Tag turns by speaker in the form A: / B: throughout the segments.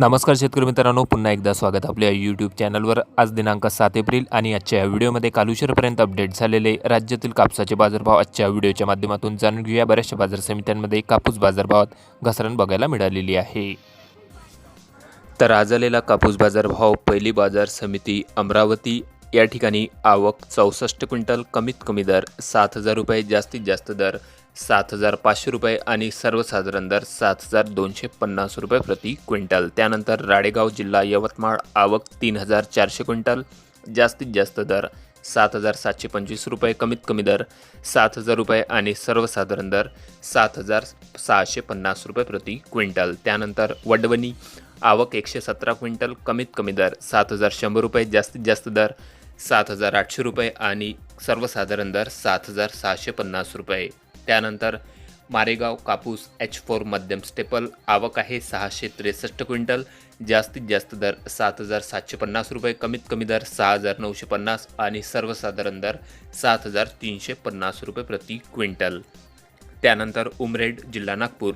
A: नमस्कार शेतकरी मित्रांनो पुन्हा एकदा स्वागत आपल्या यूट्यूब चॅनलवर आज दिनांक सात एप्रिल आणि आजच्या या व्हिडिओमध्ये कालुशरपर्यंत अपडेट झालेले राज्यातील कापसाचे बाजारभाव. आजच्या व्हिडिओच्या माध्यमातून जाणून घेऊया बऱ्याचशा बाजार समित्यांमध्ये कापूस बाजारभावात घसरण बघायला मिळालेली आहे. तर आज आलेला कापूस बाजारभाव पहिली बाजार समिती अमरावती या ठिकाणी आवक चौसष्ट क्विंटल कमीत कमी दर सात हजार रुपये जास्तीत जास्त दर सात हजार पाचशे रुपये आणि सर्वसाधारण दर सात हजार दोनशे पन्नास रुपये प्रति क्विंटल. त्यानंतर राडेगाव जिल्हा यवतमाळ आवक तीन हजार चारशे क्विंटल जास्तीत जास्त दर सात हजार सातशे पंचवीस रुपये कमीत कमी दर सात हजार रुपये आणि सर्वसाधारण दर सात हजार सहाशे पन्नास रुपये प्रति क्विंटल. त्यानंतर वडवणी आवक एकशे सतरा क्विंटल कमीत कमी दर सात हजार शंभर रुपये जास्तीत जास्त दर सात हजार आठशे रुपये आणि सर्वसाधारण दर सात हजार सहाशे पन्नास रुपये. त्यानंतर मारेगाव कापूस एच फोर मध्यम स्टेपल आवक आहे सहाशे त्रेसष्ट क्विंटल. जास्तीत जास्त दर सात हजार सातशे पन्नास रुपये कमीत कमी दर सहा हजार नऊशे पन्नास आणि सर्वसाधारण दर सात हजार तीनशे पन्नास रुपये प्रति क्विंटल. त्यानंतर उमरेड जिल्हा नागपूर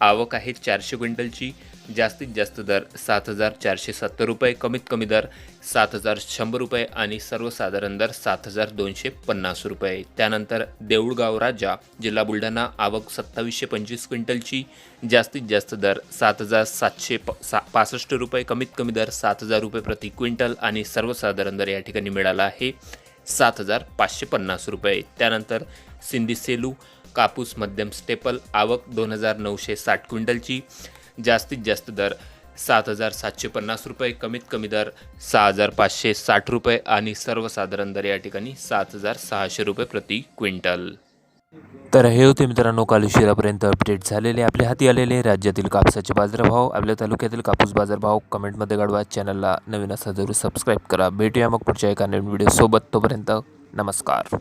A: आवक आहे चारशे क्विंटलची. जास्तीत जास्त दर सात हजार चारशे सत्तर रुपये कमीत कमी दर सात हजार शंभर रुपये आणि सर्वसाधारण दर सात हजार दोनशे पन्नास रुपये. त्यानंतर देऊळगाव राजा जिल्हा बुलढाणा आवक सत्तावीसशे पंचवीस क्विंटलची जास्तीत जास्त दर सात हजार सातशे प सा पासष्ट रुपये कमीत कमी दर सात हजार रुपये प्रति क्विंटल आणि सर्वसाधारण दर या ठिकाणी मिळाला आहे सात हजार पाचशे पन्नास रुपये. त्यानंतर सिंधी सेलू कापूस मध्यम स्टेपल आवक दोन हजार नऊशे साठ क्विंटलची जास्तीत जास्त दर सात हजार सातशे पन्नास रुपये कमीत कमी दर सहा हजार पाचशे साठ रुपये आणि सर्वसाधारण दर या ठिकाणी सात हजार सहाशे रुपये प्रति क्विंटल. तर हे होते मित्रांनो काल उशिरापर्यंत अपडेट झालेले आपल्या हाती आलेले राज्यातील कापसाचे बाजारभाव. आपल्या तालुक्यातील कापूस बाजारभाव कमेंटमध्ये कळवा चॅनलला नवीन असा जरूर सबस्क्राईब करा. भेटूया मग पुढच्या एका नवीन व्हिडिओसोबत तोपर्यंत नमस्कार.